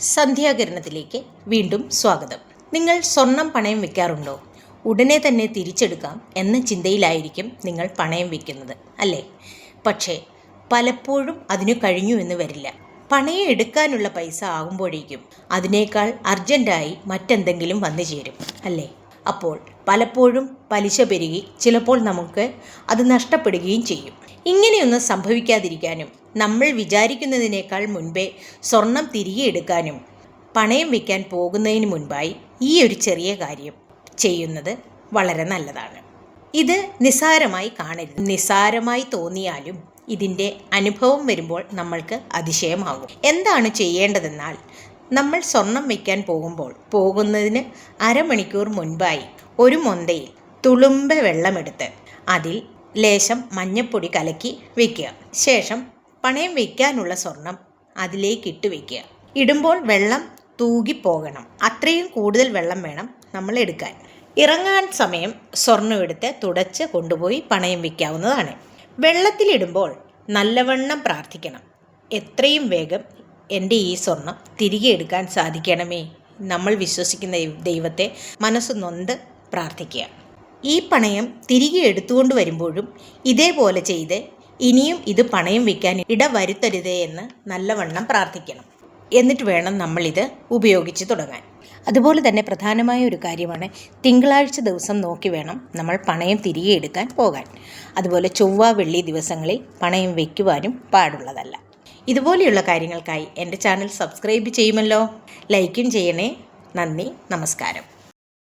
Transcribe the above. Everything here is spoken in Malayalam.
സന്ധ്യാകിരണത്തിലേക്ക് വീണ്ടും സ്വാഗതം. നിങ്ങൾ സ്വർണം പണയം വെക്കാറുണ്ടോ? ഉടനെ തന്നെ തിരിച്ചെടുക്കാം എന്ന ചിന്തയിലായിരിക്കും നിങ്ങൾ പണയം വെക്കുന്നത് അല്ലേ? പക്ഷേ പലപ്പോഴും അതിനു കഴിഞ്ഞു എന്ന് വരില്ല. പണയം എടുക്കാനുള്ള പൈസ ആകുമ്പോഴേക്കും അതിനേക്കാൾ അർജന്റായി മറ്റെന്തെങ്കിലും വന്നു ചേരും അല്ലേ? അപ്പോൾ പലപ്പോഴും പലിശ പെരുകി ചിലപ്പോൾ നമുക്ക് അത് നഷ്ടപ്പെടുകയും ചെയ്യും. ഇങ്ങനെയൊന്നും സംഭവിക്കാതിരിക്കാനും നമ്മൾ വിചാരിക്കുന്നതിനേക്കാൾ മുൻപേ സ്വർണം തിരികെ എടുക്കാനും പണയം വയ്ക്കാൻ പോകുന്നതിന് മുൻപായി ഈ ഒരു ചെറിയ കാര്യം ചെയ്യുന്നത് വളരെ നല്ലതാണ്. ഇത് നിസ്സാരമായി കാണരുത്. നിസ്സാരമായി തോന്നിയാലും ഇതിന്റെ അനുഭവം വരുമ്പോൾ നമ്മൾക്ക് അതിശയമാകും. എന്താണ് ചെയ്യേണ്ടതെന്നാൽ നമ്മൾ സ്വർണം വയ്ക്കാൻ പോകുമ്പോൾ പോകുന്നതിന് അരമണിക്കൂർ മുൻപായി ഒരു മൊന്തയിൽ തുളുമ്പ വെള്ളമെടുത്ത് അതിൽ ലേശം മഞ്ഞപ്പൊടി കലക്കി വെക്കുക. ശേഷം പണയം വയ്ക്കാനുള്ള സ്വർണം അതിലേക്ക് ഇട്ട് വയ്ക്കുക ഇടുമ്പോൾ വെള്ളം തൂകിപ്പോകണം അത്രയും കൂടുതൽ വെള്ളം വേണം നമ്മൾ എടുക്കാൻ. ഇറങ്ങാൻ സമയം സ്വർണം എടുത്ത് തുടച്ച് കൊണ്ടുപോയി പണയം വയ്ക്കാവുന്നതാണ് വെള്ളത്തിലിടുമ്പോൾ നല്ലവണ്ണം പ്രാർത്ഥിക്കണം. എത്രയും വേഗം എന്റെ ഈ സ്വർണം തിരികെ എടുക്കാൻ സാധിക്കണമേ. നമ്മൾ വിശ്വസിക്കുന്ന ദൈവത്തെ മനസ്സ് നൊന്ത് പ്രാർത്ഥിക്കുക. ഈ പണയം തിരികെ എടുത്തുകൊണ്ട് വരുമ്പോഴും ഇതേപോലെ ചെയ്ത് ഇനിയും ഇത് പണയം വയ്ക്കാൻ ഇടവരുത്തരുതേ എന്ന് നല്ലവണ്ണം പ്രാർത്ഥിക്കണം. എന്നിട്ട് വേണം നമ്മളിത് ഉപയോഗിച്ച് തുടങ്ങാൻ. അതുപോലെ തന്നെ പ്രധാനമായ ഒരു കാര്യമാണ് തിങ്കളാഴ്ച ദിവസം നോക്കി വേണം നമ്മൾ പണയം തിരികെ എടുക്കാൻ പോകാൻ. അതുപോലെ ചൊവ്വ വെള്ളി ദിവസങ്ങളിൽ പണയം വയ്ക്കുവാനും പാടുള്ളതല്ല. ഇതുപോലെയുള്ള കാര്യങ്ങൾക്കായി എന്റെ ചാനൽ സബ്സ്ക്രൈബ് ചെയ്യുമല്ലോ. ലൈക്കും ചെയ്യണേ. നന്ദി. നമസ്കാരം.